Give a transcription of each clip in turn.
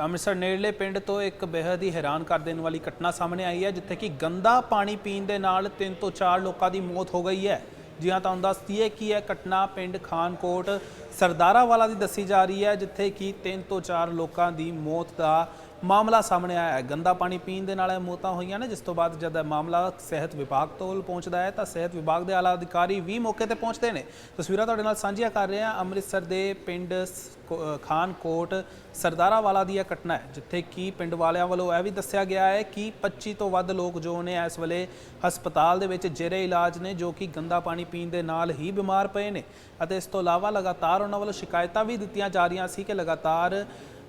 ਤਾਂ ਅੰਮ੍ਰਿਤਸਰ ਨੇੜਲੇ ਪਿੰਡ ਤੋਂ ਇੱਕ ਬੇहद ਹੀ ਹੈਰਾਨ ਕਰ ਦੇਣ ਵਾਲੀ ਘਟਨਾ ਸਾਹਮਣੇ ਆਈ ਹੈ, ਜਿੱਥੇ ਕਿ ਗੰਦਾ ਪਾਣੀ ਪੀਣ ਦੇ ਨਾਲ ਤਿੰਨ ਤੋਂ ਚਾਰ ਲੋਕਾਂ ਦੀ ਮੌਤ ਹੋ ਗਈ ਹੈ। ਜੀ ਹਾਂ ਤੁਹਾਨੂੰ ਦੱਸਦੀ ਹੈ ਕਿ ਇਹ ਘਟਨਾ ਪਿੰਡ ਖਾਨਕੋਟ ਸਰਦਾਰਾ ਵਾਲਾ ਦੀ ਦੱਸੀ ਜਾ ਰਹੀ ਹੈ, ਜਿੱਥੇ ਕਿ ਤਿੰਨ ਤੋਂ ਚਾਰ ਲੋਕਾਂ ਦੀ ਮੌਤ ਦਾ ਮਾਮਲਾ ਸਾਹਮਣੇ ਆਇਆ ਹੈ। ਗੰਦਾ ਪਾਣੀ ਪੀਣ ਦੇ ਨਾਲ ਇਹ ਮੌਤਾਂ ਹੋਈਆਂ ਨੇ, ਜਿਸ ਤੋਂ ਬਾਅਦ ਜਦ ਇਹ ਮਾਮਲਾ ਸਿਹਤ ਵਿਭਾਗ ਤੋਂ ਪਹੁੰਚਦਾ ਹੈ, ਤਾਂ ਸਿਹਤ ਵਿਭਾਗ ਦੇ ਆਲਾ ਅਧਿਕਾਰੀ ਵੀ ਮੌਕੇ ਤੇ ਪਹੁੰਚਦੇ ਨੇ। ਤਸਵੀਰਾਂ ਤੁਹਾਡੇ ਨਾਲ ਸਾਂਝੀਆਂ ਕਰ ਰਹੇ ਹਾਂ। ਅੰਮ੍ਰਿਤਸਰ ਦੇ ਪਿੰਡ ਸ- ਖਾਨਕੋਟ ਸਰਦਾਰਾ ਵਾਲਾ ਦੀ ਇਹ ਘਟਨਾ ਹੈ, ਜਿੱਥੇ ਕਿ ਪਿੰਡ ਵਾਲਿਆਂ ਵੱਲੋਂ ਇਹ ਵੀ ਦੱਸਿਆ ਗਿਆ ਹੈ ਕਿ 25 ਤੋਂ ਵੱਧ ਲੋਕ ਜੋ ਨੇ ਇਸ ਵੇਲੇ ਹਸਪਤਾਲ ਦੇ ਵਿੱਚ ਜੇਰੇ ਇਲਾਜ ਨੇ, ਜੋ ਕਿ ਗੰਦਾ ਪਾਣੀ ਪੀਣ ਦੇ ਨਾਲ ਹੀ ਬਿਮਾਰ ਪਏ ਨੇ। ਅਤੇ ਇਸ ਤੋਂ ਇਲਾਵਾ ਲਗਾਤਾਰ ਉਹਨਾਂ ਵੱਲੋਂ ਸ਼ਿਕਾਇਤਾਂ ਵੀ ਦਿੱਤੀਆਂ ਜਾ ਰਹੀਆਂ ਸੀ ਕਿ ਲਗਾਤਾਰ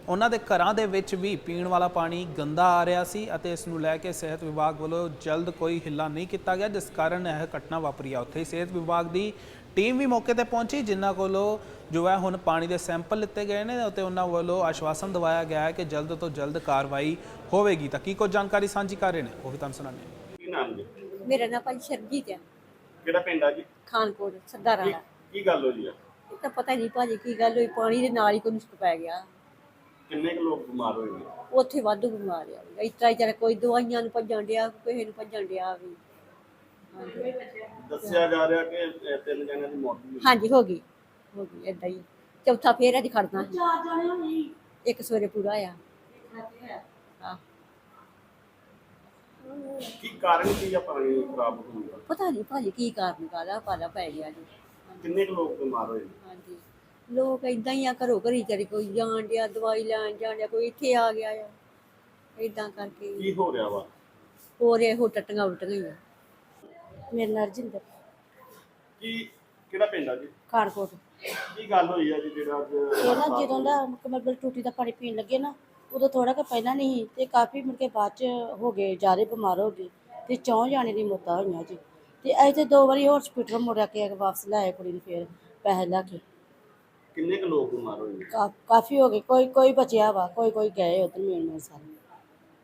ਉਹਨਾਂ ਦੇ ਘਰਾਂ ਦੇ ਵਿੱਚ ਵੀ ਪੀਣ ਵਾਲਾ ਪਾਣੀ ਗੰਦਾ ਆ ਰਿਹਾ ਸੀ ਅਤੇ ਇਸ ਨੂੰ ਲੈ ਕੇ ਸਿਹਤ ਵਿਭਾਗ ਵੱਲੋਂ ਜਲਦ ਕੋਈ ਹਿੱਲਾ ਨਹੀਂ ਕੀਤਾ ਗਿਆ ਜਿਸ ਕਾਰਨ ਇਹ ਘਟਨਾ ਵਾਪਰੀ ਆ। ਉੱਥੇ ਸਿਹਤ ਵਿਭਾਗ ਦੀ ਟੀਮ ਵੀ ਮੌਕੇ ਤੇ ਪਹੁੰਚੀ ਜਿਨ੍ਹਾਂ ਕੋਲੋਂ ਜੋ ਹੈ ਹੁਣ ਪਾਣੀ ਦੇ ਸੈਂਪਲ ਲਿੱਤੇ ਗਏ ਨੇ ਅਤੇ ਉਹਨਾਂ ਵੱਲੋਂ ਆਸ਼ਵਾਸਨ ਦਿਵਾਇਆ ਗਿਆ ਹੈ ਕਿ ਜਲਦ ਤੋਂ ਜਲਦ ਕਾਰਵਾਈ ਹੋਵੇਗੀ। ਤਾਂ ਕੀ ਕੁਝ ਜਾਣਕਾਰੀ ਸਾਂਝੀ ਕਰ ਰਹੇ ਨੇ ਉਹ ਵੀ ਤੁਹਾਨੂੰ ਸੁਣਾਉਂਦੇ ਕੀ ਨਾਮ ਜੀ? ਮੇਰਾ ਨਾਮ ਭਾਈ ਸ਼ਰਜੀਤ ਹੈ ਕਿਹੜਾ ਪਿੰਡ ਆ ਜੀ? ਖਾਨਕੋਟ ਸਰਦਾਰਾਂ ਕੀ ਦਾ ਕੀ ਗੱਲ ਹੋਈ ਆ? ਇਹ ਤਾਂ ਪਤਾ ਨਹੀਂ ਭਾਜੀ ਕੀ ਗੱਲ ਹੋਈ ਪਾਣੀ ਦੇ ਨਾਲ ਹੀ ਕੋਈ ਨੁਸਕ ਪੈ ਗਿਆ। ਕਿੰਨੇ ਕੁ ਲੋਕ ਬਿਮਾਰ ਹੋਏ ਨੇ? ਉੱਥੇ ਵਾਧੂ ਬਿਮਾਰ ਆ। ਇਸ ਤਰ੍ਹਾਂ ਹੀ ਚੱਲ ਕੋਈ ਦਵਾਈਆਂ ਨੂੰ ਭੱਜਣ ਡਿਆ ਕਿਸੇ ਨੂੰ ਭੱਜਣ ਡਿਆ ਵੀ। ਹਾਂਜੀ। ਦੱਸਿਆ ਜਾ ਰਿਹਾ ਕਿ ਇਹ ਤਿੰਨ ਜਣਿਆਂ ਦੀ ਮੌਤ ਹੋਈ। ਹਾਂਜੀ ਹੋ ਗਈ। ਹੋ ਗਈ ਏਦਾਂ ਹੀ। ਚੌਥਾ ਫੇਰ ਅੱਜ ਖੜਨਾ। ਇੱਕ ਸਵੇਰੇ ਪੂਰਾ ਆ। ਹਾਂ। ਕੀ ਕਾਰਨ ਕੀ ਆ ਪਾਣੀ ਖਰਾਬ ਹੋਣ ਦਾ? ਪਤਾ ਨਹੀਂ ਭਾਜੀ ਕੀ ਕਾਰਨ ਕਾਦਾ ਪਾਲਾ ਪੈ ਗਿਆ ਜੀ। ਕਿੰਨੇ ਕੁ ਲੋਕ ਬਿਮਾਰ ਹੋਏ ਨੇ? ਹਾਂਜੀ। ਲੋਕ ਇਦਾਂ ਹੀ ਆ ਘਰੋਂ ਘਰੀ ਚਲੇ ਕੋਈ ਜਾਣ ਡਿਆ ਦਵਾਈ ਲੈਣ ਜਾਣ ਡਿਆ ਕੋਈ ਇੱਥੇ ਆ ਗਿਆ ਆ। ਇਦਾਂ ਕਰਕੇ ਕੀ ਹੋ ਰਿਹਾ ਵਾ? ਹੋਰ ਇਹੋ ਟੱਟੀਆਂ ਉਲਟ ਗਈਆਂ ਮੇਰੇ ਨਾਲ ਰਜਿੰਦਰ। ਕੀ ਕਿਹੜਾ ਪਿੰਡ ਆ ਜੀ? ਕਾਰਕੋਟ। ਕੀ ਗੱਲ ਹੋਈ ਆ ਜੀ ਜਿਹੜਾ ਅੱਜ ਇਹ ਨਾ ਜਦੋਂ ਦਾ ਮਤਲਬ ਟੂਟੀ ਦਾ ਪਾਣੀ ਪੀਣ ਲੱਗੇ ਨਾ ਉਦੋਂ ਥੋੜਾ ਕੁ ਪਹਿਲਾਂ ਨਹੀਂ ਸੀ ਤੇ ਕਾਫੀ ਮੁੜ ਕੇ ਬਾਅਦ ਚ ਹੋ ਗਏ ਜ਼ਿਆਦਾ ਬਿਮਾਰ ਹੋ ਗਏ ਤੇ ਚੌਂ ਜਾਣੇ ਦੀ ਮੌਤਾਂ ਹੋਈਆਂ ਜੀ। ਤੇ ਅਸੀਂ ਤੇ ਦੋ ਵਾਰੀ ਹਸਪੀਟਲ ਮੁੜਿਆ ਕੇ ਵਾਪਸ ਲਾਏ ਕੁੜੀ ਨੂੰ ਫੇਰ ਪੈਸੇ ਲਾ ਕੇ। ਕਿੰਨੇ ਕੁ ਲੋਕ ਬਿਮਾਰ ਹੋਏ ਨੇ? ਕਾ- ਕਾਫੀ ਹੋ ਗਏ। ਕੋਈ ਕੋਈ ਬਚਿਆ ਵਾ ਕੋਈ ਕੋਈ ਗਏ ਉਧਰ ਮਿਲਣ ਨੂੰ ਸਾਰੇ।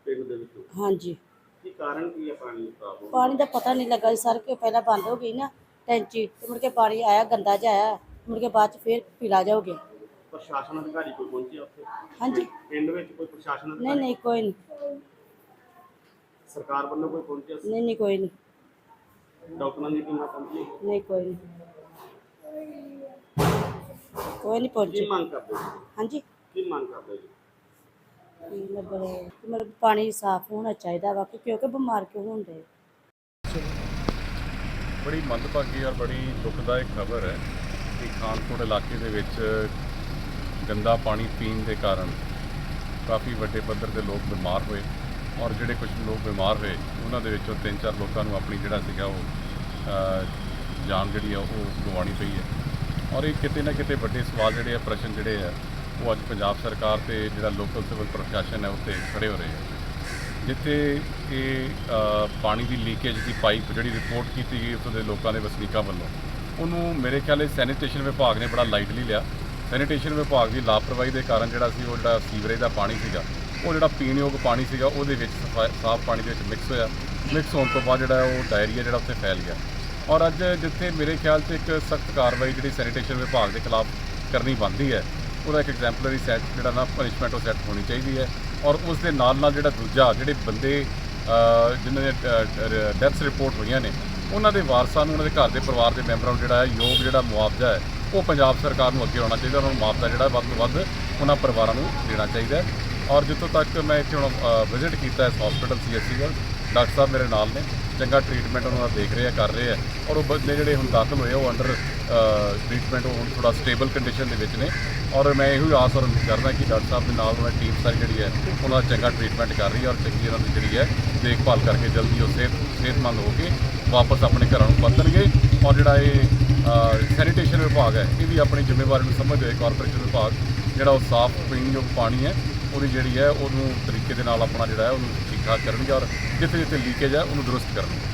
ਪਿੰਡ ਦੇ ਵਿੱਚ? ਹਾਂਜੀ। ਕੀ ਕਾਰਨ ਕੀ ਆ ਪਾਣੀ ਖਰਾਬ ਹੋਣ ਪਾਣੀ ਦਾ ਪਤਾ ਨਹੀਂ ਲੱਗਾ ਜੀ ਸਰ ਕਿ ਪਹਿਲਾਂ ਬੰਦ ਹੋ ਗਈ ਨਾ ਟੈਂਕੀ ਤੇ ਮੁੜ ਕੇ ਪਾਣੀ ਆਇਆ ਗੰਦਾ ਜਿਹਾ ਆਇਆ ਮੁੜ ਕੇ ਬਾਅਦ ਚ ਫੇਰ ਪੀਲਾ ਜਾ ਹੋ ਗਿਆ। ਦਾ? ਪ੍ਰਸ਼ਾਸਨ ਅਧਿਕਾਰੀ ਕੋਈ ਪਹੁੰਚਿਆ ਉੱਥੇ? ਹਾਂਜੀ। ਪਿੰਡ ਵਿੱਚ ਕੋਈ ਪ੍ਰਸ਼ਾਸਨ ਨਹੀਂ ਅਧਿਕਾਰੀ? ਨਹੀਂ ਕੋਈ ਨਹੀਂ। ਸਰਕਾਰ ਵੱਲੋਂ ਕੋਈ ਪਹੁੰਚਿਆ ਸੀ? ਨਹੀਂ ਨਹੀਂ ਕੋਈ ਨਹੀਂ। ਡਾਕਟਰਾਂ ਦੀ ਟੀਮਾਂ ਪਹੁੰਚੀ ਨਹੀਂ ਕੋਈ ਨਹੀਂ। ਕੋਈ ਨਹੀਂ ਕੀ ਪਹੁੰਚੀ ਮੰਗ ਕਰਦੇ ਜੀ ਹਾਂਜੀ। ਕੀ ਮੰਗ ਕਰਦੇ ਜੀ? ਮਤਲਬ ਮਤਲਬ ਪਾਣੀ ਸਾਫ਼ ਹੋਣਾ ਚਾਹੀਦਾ ਵਾ ਕਿ- ਕਿਉਂਕਿ ਬਿਮਾਰ ਕਿਉਂ ਹੁੰਦੇ ਬੜੀ ਮੰਦਭਾਗੀ ਔਰ ਬੜੀ ਦੁਖਦਾਇਕ ਖਬਰ ਹੈ ਕਿ ਖਾਨਪੁਰ ਇਲਾਕੇ ਦੇ ਵਿੱਚ ਗੰਦਾ ਪਾਣੀ ਪੀਣ ਦੇ ਕਾਰਨ ਕਾਫੀ ਵੱਡੇ ਪੱਧਰ ਤੇ ਲੋਕ ਬਿਮਾਰ ਹੋਏ ਔਰ ਜਿਹੜੇ ਕੁਝ ਲੋਕ ਬਿਮਾਰ ਹੋਏ ਉਹਨਾਂ ਦੇ ਵਿੱਚੋਂ ਤਿੰਨ ਚਾਰ ਲੋਕਾਂ ਨੂੰ ਆਪਣੀ ਜਿਹੜਾ ਸੀਗਾ ਉਹ ਜਾਨ ਜਿਹੜੀ ਆ ਉਹ ਗਵਾਉਣੀ ਪਈ ਹੈ। ਔਰ ਇਹ ਕਿਤੇ ਨਾ ਕਿਤੇ ਵੱਡੇ ਸਵਾਲ ਜਿਹੜੇ ਆ, ਪ੍ਰਸ਼ਨ ਜਿਹੜੇ ਆ, ਉਹ ਅੱਜ ਪੰਜਾਬ ਸਰਕਾਰ ਤੇ ਜਿਹੜਾ ਲੋਕਲ ਸਿਵਲ ਪ੍ਰਸ਼ਾਸਨ ਹੈ, ਉੱਤੇ ਖੜੇ ਹੋ ਰਹੇ ਆ। ਜਿੱਥੇ ਇਹ ਪਾਣੀ ਦੀ ਲੀਕੇਜ ਦੀ ਪਾਈਪ ਜਿਹੜੀ ਰਿਪੋਰਟ ਕੀਤੀ ਗਈ ਉੱਥੋਂ ਦੇ ਲੋਕਾਂ ਦੇ ਵਸਨੀਕਾਂ ਵੱਲੋਂ, ਉਹਨੂੰ ਮੇਰੇ ਖਿਆਲ ਇਹ ਸੈਨੀਟੇਸ਼ਨ ਵਿਭਾਗ ਨੇ ਬੜਾ ਲਾਈਟਲੀ ਲਿਆ। ਸੈਨੀਟੇਸ਼ਨ ਵਿਭਾਗ ਦੀ ਲਾਪਰਵਾਹੀ ਦੇ ਕਾਰਨ ਜਿਹੜਾ ਸੀ, ਉਹ ਜਿਹੜਾ ਸੀਵਰੇਜ ਦਾ ਪਾਣੀ ਸੀਗਾ, ਉਹ ਜਿਹੜਾ ਪੀਣਯੋਗ ਪਾਣੀ ਸੀਗਾ, ਉਹਦੇ ਵਿੱਚ ਸਫਾ- ਸਾਫ਼ ਪਾਣੀ ਦੇ ਵਿੱਚ ਮਿਕਸ ਹੋਇਆ। ਮਿਕਸ ਹੋਣ ਤੋਂ ਬਾਅਦ ਜਿਹੜਾ ਉਹ ਡਾਇਰੀਆ ਜਿਹੜਾ ਉੱਥੇ ਫੈਲ ਗਿਆ। ਔਰ ਅੱਜ ਜਿੱਥੇ ਮੇਰੇ ਖਿਆਲ 'ਚ ਇੱਕ ਸਖਤ ਕਾਰਵਾਈ ਜਿਹੜੀ ਸੈਨੀਟੇਸ਼ਨ ਵਿਭਾਗ ਦੇ ਖਿਲਾਫ ਕਰਨੀ ਬਣਦੀ ਹੈ, ਉਹਦਾ ਇੱਕ ਐਗਜ਼ੈਂਪਲਰੀ ਸੈਟ ਜਿਹੜਾ ਨਾ ਪਨਿਸ਼ਮੈਂਟ ਉਹ ਸੈੱਟ ਹੋਣੀ ਚਾਹੀਦੀ ਹੈ ਔਰ ਉਸ ਦੇ ਨਾਲ ਨਾਲ ਜਿਹੜਾ ਦੂਜਾ, ਜਿਹੜੇ ਬੰਦੇ ਜਿਨ੍ਹਾਂ ਦੇ ਡੈਥਸ ਰਿਪੋਰਟ ਹੋਈਆਂ ਨੇ, ਉਹਨਾਂ ਦੇ ਵਾਰਸਾਂ ਨੂੰ, ਉਹਨਾਂ ਦੇ ਘਰ ਦੇ ਪਰਿਵਾਰ ਦੇ ਮੈਂਬਰਾਂ ਨੂੰ ਜਿਹੜਾ ਹੈ ਯੋਗ ਜਿਹੜਾ ਮੁਆਵਜ਼ਾ ਹੈ, ਉਹ ਪੰਜਾਬ ਸਰਕਾਰ ਨੂੰ ਅੱਗੇ ਆਉਣਾ ਚਾਹੀਦਾ, ਉਹਨਾਂ ਨੂੰ ਮੁਆਵਜ਼ਾ ਜਿਹੜਾ ਵੱਧ ਤੋਂ ਵੱਧ ਉਹਨਾਂ ਪਰਿਵਾਰਾਂ ਨੂੰ ਦੇਣਾ ਚਾਹੀਦਾ ਔਰ ਜਿੱਥੋਂ ਤੱਕ ਮੈਂ ਇੱਥੇ ਹੁਣ ਵਿਜ਼ਿਟ ਕੀਤਾ ਇਸ ਹਸਪੀਟਲ ਸੀਐਸਸੀ ਵੱਲ, ਡਾਕਟਰ ਸਾਹਿਬ ਮੇਰੇ ਨਾਲ ਨੇ, ਚੰਗਾ ਟ੍ਰੀਟਮੈਂਟ ਉਹਨਾਂ ਦਾ ਦੇਖ ਰਹੇ ਆ, ਕਰ ਰਹੇ ਆ, ਔਰ ਉਹ ਬੰਦੇ ਜਿਹੜੇ ਹੁਣ ਦਾਖਲ ਹੋਏ ਉਹ ਅੰਡਰ ਟ੍ਰੀਟਮੈਂਟ ਉਹ ਹੁਣ ਥੋੜਾ ਸਟੇਬਲ ਕੰਡੀਸ਼ਨ ਦੇ ਵਿੱਚ ਨੇ, ਔਰ ਮੈਂ ਇਹੋ ਹੀ ਆਸ ਔਰ ਕਰਦਾ ਕਿ ਡਾਕਟਰ ਸਾਹਿਬ ਦੇ ਨਾਲ ਉਹਨਾਂ ਦੀ ਟੀਮ ਸਾਰੀ ਜਿਹੜੀ ਹੈ, ਉਹਨਾਂ ਦਾ ਚੰਗਾ ਟ੍ਰੀਟਮੈਂਟ ਕਰ ਰਹੀ ਹੈ ਔਰ ਚੰਗੀ ਉਹਨਾਂ ਦੀ ਜਿਹੜੀ ਹੈ ਦੇਖਭਾਲ ਕਰਕੇ ਜਲਦੀ ਉਹ ਸਿਹਤ, ਸਿਹਤਮੰਦ ਹੋ ਕੇ ਵਾਪਸ ਆਪਣੇ ਘਰਾਂ ਨੂੰ ਪਰਤਣਗੇ, ਔਰ ਜਿਹੜਾ ਇਹ ਸੈਨੀਟੇਸ਼ਨ ਵਿਭਾਗ ਹੈ, ਇਹ ਵੀ ਆਪਣੀ ਜ਼ਿੰਮੇਵਾਰੀ ਨੂੰ ਸਮਝਦੇ ਹੋਏ ਕਾਰਪੋਰੇਸ਼ਨ ਵਿਭਾਗ ਜਿਹੜਾ ਉਹ ਸਾਫ਼ ਪੀਣ ਯੋਗ ਪਾਣੀ ਹੈ, ਉਹਦੀ ਜਿਹੜੀ ਹੈ, ਉਹਨੂੰ ਤਰੀਕੇ ਦੇ ਨਾਲ ਆਪਣਾ ਜਿਹੜਾ ਹੈ, ਉਹਨੂੰ ਠੀਕ ਠਾਕ ਕਰਨਗੇ ਔਰ ਜਿੱਥੇ ਜਿੱਥੇ ਲੀਕੇਜ ਹੈ, ਉਹਨੂੰ ਦਰੁਸਤ ਕਰਨਗੇ।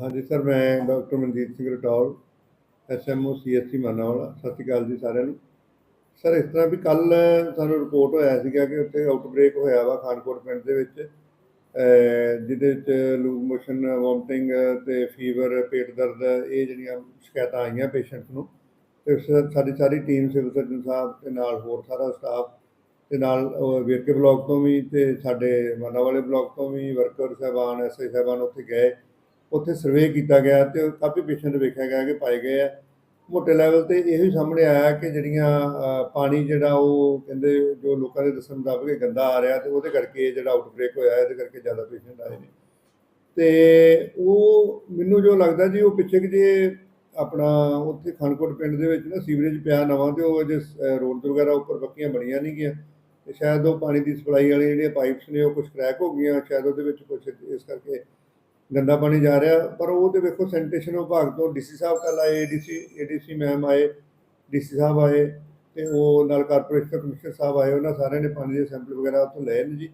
ਹਾਂਜੀ ਸਰ, ਮੈਂ doctor Manjeet Singh Ratol SMO CSC Manawala. ਸਤਿ ਸ਼੍ਰੀ ਅਕਾਲ ਜੀ ਸਾਰਿਆਂ ਨੂੰ। ਸਰ, ਇਸ ਤਰ੍ਹਾਂ ਵੀ ਕੱਲ ਸਾਨੂੰ ਰਿਪੋਰਟ ਹੋਇਆ ਸੀਗਾ ਕਿ ਉੱਥੇ ਆਊਟਬ੍ਰੇਕ ਹੋਇਆ ਵਾ ਖਾਨਕੋਟ ਪਿੰਡ ਦੇ ਵਿੱਚ। ਜਿਹਦੇ ਵਿੱਚ ਲੂਜ਼ ਮੋਸ਼ਨ ਵੋਮਟਿੰਗ ਤੇ ਫੀਵਰ ਪੇਟ ਦਰਦ, ਇਹ ਜਿਹੜੀਆਂ ਸ਼ਿਕਾਇਤਾਂ ਆਈਆਂ ਪੇਸ਼ੈਂਟ ਨੂੰ। ਤੇ ਸ- ਸਾਡੀ ਸਾਰੀ ਟੀਮ ਸਿਵਲ ਸਰਜਨ ਸਾਹਿਬ ਦੇ ਨਾਲ ਹੋਰ ਸਾਰਾ ਸਟਾਫ ਤੇ ਨਾਲ ਵੇਰਕੇ ਬਲਾਕ ਤੋਂ ਵੀ ਤੇ ਸਾਡੇ ਮਾਨਾ ਵਾਲੇ ਬਲਾਕ ਤੋਂ ਵੀ ਵਰਕਰ ਸਾਹਿਬਾਨ ਐਸਆਈ ਸਾਹਿਬਾਨ ਉੱਥੇ ਗਏ। ਉੱਥੇ ਸਰਵੇ ਕੀਤਾ ਗਿਆ ਤੇ ਕਾਫੀ ਪੇਸ਼ੈਂਟ ਵੇਖਿਆ ਗਿਆ ਕਿ ਪਾਏ ਗਏ ਆ। ਮੋਟੇ ਲੈਵਲ ਤੇ ਇਹੋ ਹੀ ਸਾਹਮਣੇ ਆਇਆ ਕਿ ਜਿਹੜੀਆਂ ਪਾਣੀ ਜਿਹੜਾ ਉਹ ਕਹਿੰਦੇ ਜੋ ਲੋਕਾਂ ਦੇ ਦੱਸਣ ਮੁਤਾਬਕ ਗੰਦਾ ਆ ਰਿਹਾ ਤੇ ਉਹਦੇ ਕਰਕੇ ਇਹ ਜਿਹੜਾ ਆਊਟਬ੍ਰੇਕ ਹੋਇਆ, ਇਹਦੇ ਕਰਕੇ ਜ਼ਿਆਦਾ ਪੇਸ਼ੈਂਟ ਆਏ ਨੇ। ਤੇ ਉਹ ਮੈਨੂੰ ਜੋ ਲੱਗਦਾ ਜੀ, ਉਹ ਪਿੱਛੇ ਕਿ ਜੇ ਆਪਣਾ ਉੱਥੇ ਖਾਨਕੋਟ ਪਿੰਡ ਦੇ ਵਿੱਚ ਨਾ ਸੀਵਰੇਜ ਪਿਆ ਨਵਾਂ ਤੇ ਉਹ ਅਜੇ ਰੋਡ ਵਗੈਰਾ ਉੱਪਰ ਪੱਕੀਆਂ ਬਣੀਆਂ ਨਹੀਂ ਗਈਆਂ। ਤੇ ਸ਼ਾਇਦ ਉਹ ਪਾਣੀ ਦੀ ਸਪਲਾਈ ਵਾਲੀ ਜਿਹੜੀਆਂ ਪਾਈਪਸ ਨੇ ਉਹ ਕੁਝ ਕਰੈਕ ਹੋ ਗਈਆਂ, ਸ਼ਾਇਦ ਉਹਦੇ ਵਿੱਚ ਕੁਝ ਇਸ ਕਰਕੇ ਗੰਦਾ ਪਾਣੀ ਜਾ ਰਿਹਾ। ਪਰ ਉਹ ਤੇ ਵੇਖੋ ਸੈਨੀਟੇਸ਼ਨ ਵਿਭਾਗ ਤੋਂ ਡੀਸੀ ਸਾਹਿਬ ਕੱਲ ਆਏ ਏਡੀਸੀ ਏਡੀਸੀ ਮੈਮ ਆਏ ਡੀਸੀ ਸਾਹਿਬ ਆਏ ਤੇ ਉਹ ਨਾਲ ਕਾਰਪੋਰੇਸ਼ਨ ਕਮਿਸ਼ਨਰ ਸਾਹਿਬ ਆਏ, ਉਹਨਾਂ ਸਾਰਿਆਂ ਨੇ ਪਾਣੀ ਦੇ ਸੈਂਪਲ ਵਗੈਰਾ ਉੱਥੋਂ ਲਏ ਨੇ ਜੀ।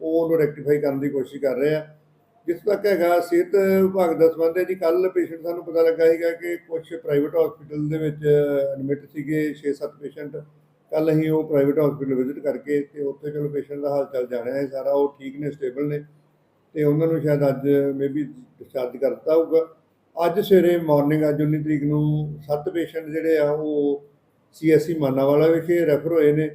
ਉਹ ਉਹਨੂੰ ਰੈਕਟੀਫਾਈ ਕਰਨ ਦੀ ਕੋਸ਼ਿਸ਼ ਕਰ ਰਹੇ ਆ। ਜਿਸ ਤੱਕ ਹੈਗਾ, ਸਿਹਤ ਵਿਭਾਗ ਦਾ ਸੰਬੰਧ ਹੈ ਜੀ। ਕੱਲ ਪੇਸ਼ੈਂਟ ਸਾਨੂੰ ਪਤਾ ਲੱਗਾ ਸੀਗਾ ਕਿ ਕੁਝ ਪ੍ਰਾਈਵੇਟ ਹਸਪੀਟਲ ਦੇ ਵਿੱਚ ਐਡਮਿਟ ਸੀਗੇ 6-7 ਪੇਸ਼ੈਂਟ ਕੱਲ ਅਸੀਂ ਉਹ ਪ੍ਰਾਈਵੇਟ ਹਸਪੀਟਲ ਵਿਜ਼ਿਟ ਕਰਕੇ ਤੇ ਉੱਥੇ ਚਲੋ ਪੇਸ਼ੈਂਟ ਦਾ ਹਾਲ ਚਾਲ ਜਾਣਿਆ ਹੈ ਸਾਰਾ। ਉਹ ਠੀਕ ਨੇ ਸਟੇਬਲ ਨੇ ਤੇ ਉਹਨਾਂ ਨੂੰ ਸ਼ਾਇਦ ਅੱਜ ਮੇਬੀ ਡਿਸਚਾਰਜ ਕਰ ਦਿੱਤਾ ਹੋਊਗਾ। ਅੱਜ ਸਵੇਰੇ ਮਾਰਨਿੰਗ ਅੱਜ 19 ਤਰੀਕ ਨੂੰ ਸੱਤ ਪੇਸ਼ੈਂਟ ਜਿਹੜੇ ਆ, ਉਹ ਸੀਐਸਸੀ ਮਾਨਾਵਾਲਾ ਵਿਖੇ ਰੈਫਰ ਹੋਏ ਨੇ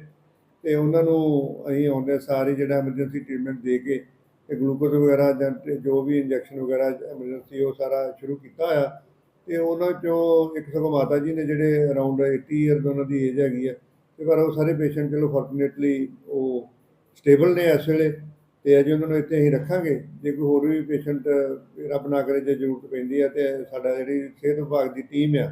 ਤੇ ਉਹਨਾਂ ਨੂੰ ਅਸੀਂ ਆਉਂਦੇ ਸਾਰੇ ਜਿਹੜਾ ਐਮਰਜੈਂਸੀ ਟ੍ਰੀਟਮੈਂਟ ਦੇ ਕੇ ਗਲੂਕੋਜ਼ ਵਗੈਰਾ ਜਾਂ ਜੋ ਵੀ ਇੰਜੈਕਸ਼ਨ ਵਗੈਰਾ ਐਮਰਜੈਂਸੀ ਉਹ ਸਾਰਾ ਸ਼ੁਰੂ ਕੀਤਾ ਹੋਇਆ। ਤੇ ਉਹਨਾਂ ਚੋਂ ਇੱਕ ਸਗੋਂ ਮਾਤਾ ਜੀ ਨੇ ਜਿਹੜੇ ਅਰਾਊਂਡ 80 ਇਅਰਸ ਉਹਨਾਂ ਦੀ ਏਜ ਹੈਗੀ ਆ ਤੇ ਪਰ ਉਹ ਸਾਰੇ ਪੇਸ਼ੈਂਟ ਚਲੋ ਫੋਰਚੂਨੇਟਲੀ ਉਹ ਸਟੇਬਲ ਨੇ ਇਸ ਵੇਲੇ, ਤੇ ਅਜੇ ਉਹਨਾਂ ਨੂੰ ਇੱਥੇ ਅਸੀਂ ਰੱਖਾਂਗੇ। ਜੇ ਕੋਈ ਹੋਰ ਵੀ ਪੇਸ਼ੈਂਟ ਰੱਬ ਨਾ ਕਰੇ ਜੇ ਜ਼ਰੂਰਤ ਪੈਂਦੀ ਹੈ ਤੇ ਸਾਡਾ ਜਿਹੜੀ ਸਿਹਤ ਵਿਭਾਗ ਦੀ ਟੀਮ ਆ,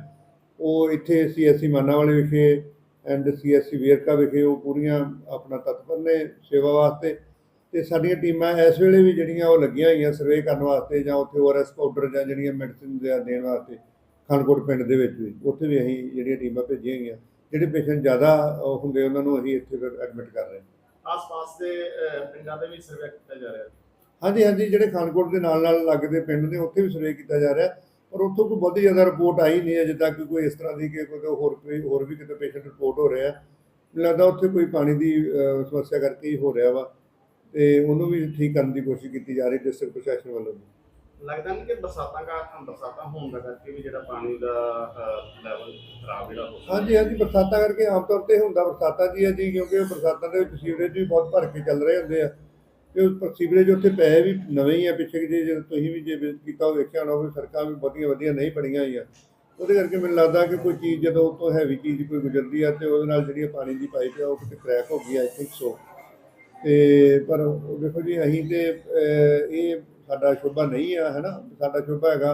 ਉਹ ਇੱਥੇ ਸੀਐਸਸੀ ਮਾਨਾ ਵਾਲੇ ਵਿਖੇ ਐਂਡ ਸੀਐਸਸੀ ਵੇਰਕਾ ਵਿਖੇ ਉਹ ਪੂਰੀਆਂ ਆਪਣਾ ਤਤਪਰ ਨੇ ਸੇਵਾ ਵਾਸਤੇ। ਤੇ ਸਾਡੀਆਂ ਟੀਮਾਂ ਇਸ ਵੇਲੇ ਵੀ ਜਿਹੜੀਆਂ ਉਹ ਲੱਗੀਆਂ ਹੋਈਆਂ ਸਰਵੇ ਕਰਨ ਵਾਸਤੇ ਜਾਂ ਉੱਥੇ ਓਆਰਐਸ ਪਾਊਡਰ ਜਾਂ ਜਿਹੜੀਆਂ ਮੈਡੀਸਿਨ ਦੇਣ ਵਾਸਤੇ ਖਾਨਕੋਟ ਪਿੰਡ ਦੇ ਵਿੱਚ ਵੀ ਉੱਥੇ ਵੀ ਅਸੀਂ ਜਿਹੜੀਆਂ ਟੀਮਾਂ ਭੇਜੀਆਂ ਹੋਈਆਂ ਜਿਹੜੇ ਪੇਸ਼ੈਂਟ ਜ਼ਿਆਦਾ ਹੁੰਦੇ ਉਹਨਾਂ ਨੂੰ ਅਸੀਂ ਇੱਥੇ ਫਿਰ ਐਡਮਿਟ ਕਰ ਰਹੇ ਹਾਂ। ਆਸ-ਪਾਸ ਦੇ ਪਿੰਡਾਂ ਦੇ ਵੀ ਸਰਵੇ ਕੀਤਾ ਜਾ ਰਿਹਾ? ਹਾਂਜੀ ਹਾਂਜੀ ਜਿਹੜੇ ਖਾਨਕੋਟ ਦੇ ਨਾਲ ਨਾਲ ਲੱਗਦੇ ਪਿੰਡ ਨੇ ਉੱਥੇ ਵੀ ਸਰਵੇ ਕੀਤਾ ਜਾ ਰਿਹਾ ਪਰ ਉੱਥੋਂ ਕੋਈ ਬਹੁਤੀ ਜ਼ਿਆਦਾ ਰਿਪੋਰਟ ਆਈ ਨਹੀਂ ਅਜੇ ਤੱਕ ਕੋਈ ਇਸ ਤਰ੍ਹਾਂ ਦੀ ਕਿ ਕੋਈ ਹੋਰ ਕੋਈ ਹੋਰ ਵੀ ਕਿਤੇ ਪੇਸ਼ੈਂਟ ਰਿਪੋਰਟ ਹੋ ਰਿਹਾ ਲੱਗਦਾ ਉੱਥੇ ਕੋਈ ਪਾਣੀ ਦੀ ਸਮੱਸਿਆ ਕਰਕੇ ਹੀ ਹੋ ਰਿਹਾ ਵਾ। ਤੇ ਉਹਨੂੰ ਵੀ ਠੀਕ ਕਰਨ ਦੀ ਕੋਸ਼ਿਸ਼ ਕੀਤੀ ਜਾ ਰਹੀ ਡਿਸਟ੍ਰਿਕਟ ਪ੍ਰਸ਼ਾਸਨ ਵੱਲੋਂ ਲੱਗਦਾ ਨਹੀਂ ਕਿ ਬਰਸਾਤਾਂ ਦਾ ਬਰਸਾਤਾਂ ਹੋਣ ਦਾ ਕਰਕੇ ਵੀ ਜਿਹੜਾ ਪਾਣੀ ਦਾ ਲੈਵਲ ਖਰਾਬ ਜਿਹੜਾ ਹੋ ਹਾਂਜੀ ਹਾਂਜੀ ਬਰਸਾਤਾਂ ਕਰਕੇ ਆਮ ਤੌਰ ਤੇ ਹੁੰਦਾ ਬਰਸਾਤਾਂ ਦੀ ਹੈ ਜੀ ਕਿਉਂਕਿ ਉਹ ਬਰਸਾਤਾਂ ਦੇ ਵਿੱਚ ਸੀਵਰੇਜ ਵੀ ਬਹੁਤ ਭਰ ਕੇ ਚੱਲ ਰਹੇ ਹੁੰਦੇ ਆ। ਤੇ ਉਹ ਪਰ ਸੀਵਰੇਜ ਉੱਥੇ ਪਏ ਵੀ ਨਵੇਂ ਹੀ ਆ ਪਿੱਛੇ ਜੇ ਜਦੋਂ ਤੁਸੀਂ ਵੀ ਜੇ ਵਿਜ਼ਿਟ ਕੀਤਾ ਉਹ ਵੇਖਿਆ ਹੋਣਾ ਵੀ ਸੜਕਾਂ ਵੀ ਵਧੀਆ ਵਧੀਆ ਨਹੀਂ ਬਣੀਆਂ ਹੋਈਆਂ। ਉਹਦੇ ਕਰਕੇ ਮੈਨੂੰ ਲੱਗਦਾ ਕਿ ਕੋਈ ਚੀਜ਼ ਜਦੋਂ ਤੋਂ ਹੈਵੀ ਚੀਜ਼ ਕੋਈ ਗੁਜ਼ਰਦੀ ਆ ਤੇ ਉਹਦੇ ਨਾਲ ਜਿਹੜੀ ਪਾਣੀ ਦੀ ਪਾਈਪ ਆ ਉਹ ਕਿਤੇ ਕ੍ਰੈਕ ਹੋ ਗਈ ਆਈ ਥਿੰਕ ਸੋ ਤੇ ਪਰ ਦੇਖੋ ਜੀ ਅਸੀਂ ਤੇ ਇਹ ਸਾਡਾ ਸ਼ੋਭਾ ਨਹੀਂ ਆ ਹੈਨਾ? ਸਾਡਾ ਸ਼ੋਭਾ ਹੈਗਾ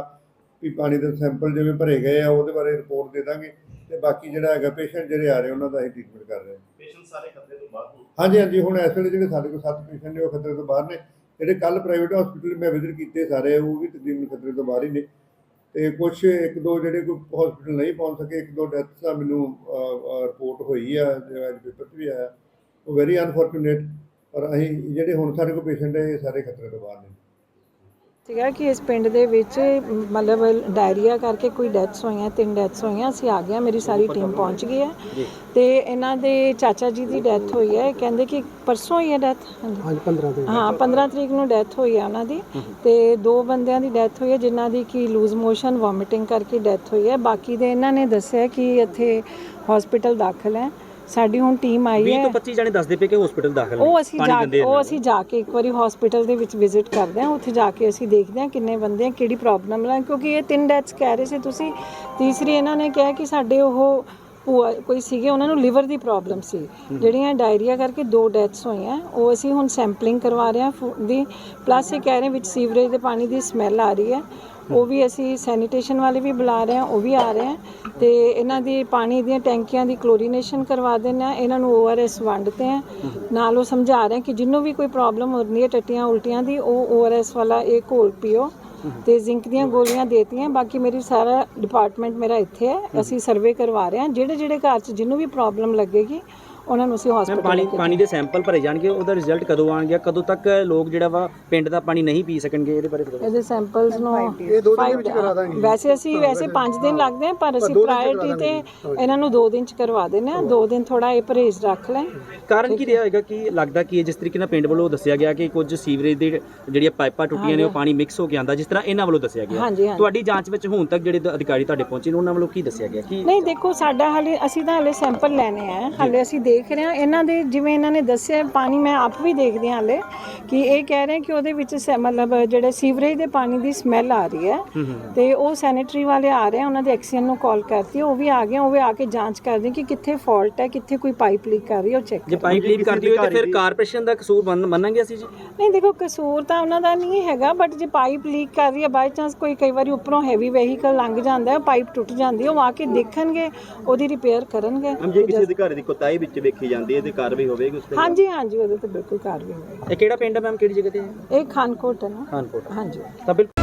ਵੀ ਪਾਣੀ ਦੇ ਸੈਂਪਲ ਜਿਵੇਂ ਭਰੇ ਗਏ ਆ ਉਹਦੇ ਬਾਰੇ ਰਿਪੋਰਟ ਦੇ ਦਾਂਗੇ ਤੇ ਬਾਕੀ ਜਿਹੜਾ ਹੈਗਾ ਪੇਸ਼ੈਂਟ ਜਿਹੜੇ ਆ ਰਹੇ ਉਹਨਾਂ ਦਾ ਅਸੀਂ ਟ੍ਰੀਟਮੈਂਟ ਕਰ ਰਹੇ ਹਾਂ। ਪੇਸ਼ੈਂਟ ਸਾਰੇ ਖਤਰੇ ਤੋਂ ਬਾਹਰ ਹੋਣ। ਹਾਂਜੀ ਹਾਂਜੀ ਹੁਣ ਇਸ ਵੇਲੇ ਜਿਹੜੇ ਸਾਡੇ ਕੋਲ ਸੱਤ ਪੇਸ਼ੈਂਟ ਨੇ ਉਹ ਖਤਰੇ ਤੋਂ ਬਾਹਰ ਨੇ। ਜਿਹੜੇ ਕੱਲ ਪ੍ਰਾਈਵੇਟ ਹਸਪੀਟਲ ਮੈਂ ਵਿਜ਼ਿਟ ਕੀਤੇ ਸਾਰੇ ਉਹ ਵੀ ਤਕਰੀਬਨ ਖਤਰੇ ਤੋਂ ਬਾਹਰ ਹੀ ਨੇ। ਤੇ ਕੁਝ ਇੱਕ ਦੋ ਜਿਹੜੇ ਕੋਈ ਹਸਪੀਟਲ ਨਹੀਂ ਪਹੁੰਚ ਸਕੇ ਇੱਕ ਦੋ ਡੈਥਸ ਦਾ ਮੈਨੂੰ ਰਿਪੋਰਟ ਹੋਈ ਆ ਜਿਹੜਾ ਪੇਪਰ 'ਚ ਵੀ ਆਇਆ। ਉਹ ਵੈਰੀ ਅਨਫੋਰਚੂਨੇਟ ਪਰ ਅਸੀਂ ਜਿਹੜੇ ਹੁਣ ਸਾਡੇ ਕੋਲ ਪੇਸ਼ੈਂਟ ਹੈ ਇਹ ਸਾਰੇ ਖਤਰੇ ਤੋਂ ਬਾਹਰ ਨੇ। ਸੀਗਾ ਕਿ ਇਸ ਪਿੰਡ ਦੇ ਵਿੱਚ ਮਤਲਬ ਡਾਇਰੀਆ ਕਰਕੇ ਕੋਈ ਡੈਥਸ ਹੋਈਆਂ ਤਿੰਨ ਡੈਥਸ ਹੋਈਆਂ ਅਸੀਂ ਆ ਗਏ ਮੇਰੀ ਸਾਰੀ ਟੀਮ ਪਹੁੰਚ ਗਈ ਹੈ। ਤੇ ਇਹਨਾਂ ਦੇ ਚਾਚਾ ਜੀ ਦੀ ਡੈਥ ਹੋਈ ਹੈ। ਕਹਿੰਦੇ ਕਿ ਪਰਸੋਂ ਹੀ ਹੈ ਡੈਥ ਹਾਂਜੀ 15 ਤਰੀਕ। ਹਾਂ 15 ਤਰੀਕ ਨੂੰ ਡੈਥ ਹੋਈ ਹੈ ਉਹਨਾਂ ਦੀ। ਤੇ ਦੋ ਬੰਦਿਆਂ ਦੀ ਡੈਥ ਹੋਈ ਹੈ ਜਿਨ੍ਹਾਂ ਦੀ ਕੀ ਲੂਜ਼ ਮੋਸ਼ਨ ਵੋਮਿਟਿੰਗ ਕਰਕੇ ਡੈਥ ਹੋਈ ਹੈ। ਬਾਕੀ ਦੇ ਇਹਨਾਂ ਨੇ ਦੱਸਿਆ ਕਿ ਇੱਥੇ ਹਸਪੀਟਲ ਦਾਖਲ ਹੈ। ਸਾਡੀ ਹੁਣ ਟੀਮ ਆਈ 20 ਹੈ। ਤੋਂ 25 ਜਾਣੇ ਦੱਸਦੇ ਪਏ ਕਿ ਹਸਪੀਟਲ ਦਾਖਲ ਨੇ ਉਹ ਅਸੀਂ ਜਾ ਕੇ ਉਹ। ਅਸੀਂ ਜਾ ਕੇ ਇੱਕ ਵਾਰੀ ਹਸਪੀਟਲ ਦੇ ਵਿੱਚ ਵਿਜ਼ਿਟ ਕਰਦੇ ਹਾਂ। ਉੱਥੇ ਜਾ ਕੇ ਅਸੀਂ ਦੇਖਦੇ ਹਾਂ ਕਿੰਨੇ ਬੰਦੇ ਆ ਕਿਹੜੀ ਪ੍ਰੋਬਲਮ ਹੈ ਕਿਉਂਕਿ ਇਹ ਤਿੰਨ ਡੈਥਸ ਕਹਿ ਰਹੇ ਸੀ ਤੁਸੀਂ। ਤੀਸਰੀ ਇਹਨਾਂ ਨੇ ਕਿਹਾ ਕਿ ਸਾਡੇ ਉਹ ਭੂਆ ਕੋਈ ਸੀਗੇ ਉਹਨਾਂ ਨੂੰ ਲਿਵਰ ਦੀ ਪ੍ਰੋਬਲਮ ਸੀ। ਜਿਹੜੀਆਂ ਡਾਇਰੀਆ ਕਰਕੇ ਦੋ ਡੈਥਸ ਹੋਈਆਂ। ਉਹ ਅਸੀਂ ਹੁਣ ਸੈਂਪਲਿੰਗ ਕਰਵਾ ਰਹੇ ਹਾਂ ਫੂ- ਦੀ। ਪਲੱਸ ਇਹ ਕਹਿ ਰਹੇ ਵਿੱਚ ਸੀਵਰੇਜ ਦੇ ਪਾਣੀ ਦੀ ਸਮੈਲ ਆ ਰਹੀ ਹੈ। ਉਹ ਵੀ ਅਸੀਂ ਸੈਨੀਟੇਸ਼ਨ ਵਾਲੇ ਵੀ ਬੁਲਾ ਰਹੇ ਹਾਂ, ਉਹ ਵੀ ਆ ਰਹੇ ਹੈ ਤੇ ਇਹਨਾਂ ਦੀ ਪਾਣੀ ਦੀਆਂ ਟੈਂਕੀਆਂ ਦੀ ਕਲੋਰੀਨੇਸ਼ਨ ਕਰਵਾ ਦਿੰਦੇ ਹਾਂ, ਇਹਨਾਂ ਨੂੰ ਓਆਰਐਸ ਵੰਡਦੇ ਹਾਂ। ਨਾਲ ਉਹ ਸਮਝਾ ਰਹੇ ਕਿ ਜਿਹਨੂੰ ਵੀ ਕੋਈ ਪ੍ਰੋਬਲਮ ਹੋ ਰਹੀ ਹੈ ਟੱਟੀਆਂ ਉਲਟੀਆਂ ਦੀ, ਉਹ ਓਆਰਐਸ ਵਾਲਾ ਇਹ ਘੋਲ ਪੀਓ ਤੇ ਜ਼ਿੰਕ ਦੀਆਂ ਗੋਲੀਆਂ ਦੇਤੀਆਂ। ਬਾਕੀ ਮੇਰੀ ਸਾਰਾ ਡਿਪਾਰਟਮੈਂਟ ਮੇਰਾ ਇੱਥੇ ਹੈ, ਅਸੀਂ ਸਰਵੇ ਕਰਵਾ ਰਹੇ ਹਾਂ। ਜਿਹੜੇ ਜਿਹੜੇ ਘਰ 'ਚ ਜਿਹਨੂੰ ਵੀ ਪ੍ਰੋਬਲਮ ਲੱਗੇਗੀ ਉਹਨਾਂ ਨੂੰ ਅਸੀਂ ਮੈਮ ਹਸਪੀਟਲ ਪਾਣੀ ਪਾਣੀ ਦੇ ਸੈਂਪਲ ਭਰੇ ਜਾਣਗੇ ਉਹਦਾ ਰਿਜ਼ਲਟ ਕਦੋਂ ਆਣਗੇ ਕਦੋਂ ਤੱਕ ਲੋਕ ਜਿਹੜਾ ਵਾ ਪਿੰਡ ਦਾ ਪਾਣੀ ਨਹੀਂ ਪੀ ਸਕਣਗੇ ਇਹਦੇ ਬਾਰੇ ਥੋੜ੍ਹਾ ਇਹਦੇ ਸੈਂਪਲਸ ਨੂੰ five- ਵੈਸੇ ਅਸੀਂ ਵੈਸੇ 5 ਦਿਨ ਲੱਗਦੇ ਆ ਪਰ ਅਸੀਂ ਪ੍ਰਾਇੋਰਟੀ ਤੇ ਇਹਨਾਂ ਨੂੰ 2 ਦਿਨ ਚ ਕਰਵਾ ਦਿੰਦੇ ਆ 2 ਦਿਨ ਥੋੜਾ ਇਹ ਪਰਹੇਜ਼ ਰੱਖ ਲੈ। ਕਾਰਨ ਕੀ ਰਿਹਾ ਹੋਏਗਾ ਕਿ ਲੱਗਦਾ ਕਿ ਜਿਸ ਤਰੀਕੇ ਨਾਲ ਪਿੰਡ ਵੱਲੋਂ ਦੱਸਿਆ ਗਿਆ ਕਿ ਕੁਝ ਸੀਵਰੇਜ ਦੇ ਜਿਹੜੀਆਂ ਪਾਈਪਾਂ ਟੁੱਟੀਆਂ ਨੇ ਉਹ ਪਾਣੀ ਮਿਕਸ ਹੋ ਕੇ ਆਂਦਾ ਜਿਸ ਤਰ੍ਹਾਂ ਇਹਨਾਂ ਵੱਲੋਂ ਦੱਸਿਆ ਗਿਆ। ਹਾਂਜੀ, ਹਾਂਜੀ। ਤੁਹਾਡੀ ਜਾਂਚ ਵਿੱਚ ਹੁਣ ਤੱਕ ਜਿਹੜੇ ਅਧਿਕਾਰੀ ਤੁਹਾਡੇ ਪਹੁੰਚੇ ਨੇ ਉਹਨਾਂ ਵੱਲੋਂ ਕੀ ਦੱਸਿਆ ਗਿਆ? ਕਿ ਨਹੀਂ ਦੇਖੋ ਸਾਡਾ ਹਾਲੇ ਅਸੀਂ ਤਾਂ ਹਾਲੇ ਸੈਂਪਲ ਲੈਣੇ ਆ। ਹਾਲੇ ਅਸੀਂ ਦੇਖ ਦੇਖ ਰਹੇ। ਹਾਂ ਇਹਨਾਂ ਦੇ ਜਿਵੇਂ ਇਹਨਾਂ ਨੇ ਦੱਸਿਆ ਪਾਣੀ ਮੈਂ ਆਪ ਵੀ ਦੇਖਦੀ ਹਾਂ ਹਲੇ ਕਿ ਇਹ ਕਹਿ ਰਹੇ ਕਿ ਉਹਦੇ ਵਿੱਚ ਸੈ- ਮਤਲਬ ਜਿਹੜੇ ਸੀਵਰੇਜ ਦੇ ਪਾਣੀ ਦੀ ਸਮੈਲ ਆ ਰਹੀ ਹੈ। ਤੇ ਉਹ ਸੈਨੇਟਰੀ ਵਾਲੇ ਆ ਰਹੇ ਆ ਉਹਨਾਂ ਦੇ ਐਕਸੀਅਨ ਨੂੰ ਕਾਲ ਕਰਤੀ ਉਹ ਵੀ ਆ ਗਏ ਉਹ ਵੀ ਆ ਕੇ ਜਾਂਚ ਕਰਦੇ ਕਿ ਕਿੱਥੇ ਫਾਲਟ ਹੈ ਕਿੱਥੇ ਕੋਈ ਪਾਈਪ ਲੀਕ ਕਰ ਰਹੀ ਹੈ ਉਹ ਚੈੱਕ ਜੇ ਪਾਈਪ ਲੀਕ ਕਰਦੀ ਹੋਈ ਤੇ ਫਿਰ ਕਾਰਪੋਰੇਸ਼ਨ ਦਾ ਕਸੂਰ ਮੰਨ- ਮੰਨਾਂਗੇ ਅਸੀਂ ਜੀ? ਨਹੀਂ ਦੇਖੋ ਕਸੂਰ ਤਾਂ ਉਹਨਾਂ ਦਾ ਨਹੀਂ ਹੈਗਾ ਬਟ ਜੇ ਪਾਈਪ ਲੀਕ ਕਰ ਰਹੀ ਹੈ ਬਾਈ ਚਾਂਸ ਕੋਈ ਕਈ ਵਾਰੀ ਉੱਪਰੋਂ ਹੈਵੀ ਵਹੀਕਲ ਲੰਘ ਜਾਂਦਾ ਹੈ ਪਾਈਪ ਟੁੱਟ ਜਾਂਦੀ ਹੈ ਉਹ ਆ ਕੇ ਦੇਖਣਗੇ ਉਹਦੀ ਰਿਪੇਅਰ ਕਰਨਗੇ। ਜੇ ਕਿਸੇ ਅਧਿਕਾਰੀ ਦੀ ਕੋਤਾਹੀ ਵਿੱਚ ਵੇਖੀ ਜਾਂਦੀ ਹੈ ਤੇ ਕਾਰਵਾਈ ਹੋਵੇਗੀ ਉਸ ਤੇ? ਹਾਂਜੀ ਹਾਂਜੀ ਉਹਦੇ ਤੇ ਬਿਲਕੁਲ ਕਾਰਵਾਈ ਹੋਵੇਗੀ। ਇਹ ਕਿਹੜਾ ਪਿੰਡ ਹੈ ਮੈਮ? ਕਿਹੜੀ ਜਗ੍ਹਾ ਤੇ ਹੈ? ਇਹ ਖਾਨਕੋਟ ਹੈ ਨਾ? ਖਾਨਪੁਰ ਹਾਂਜੀ। ਤਾਂ ਬਿਲਕੁਲ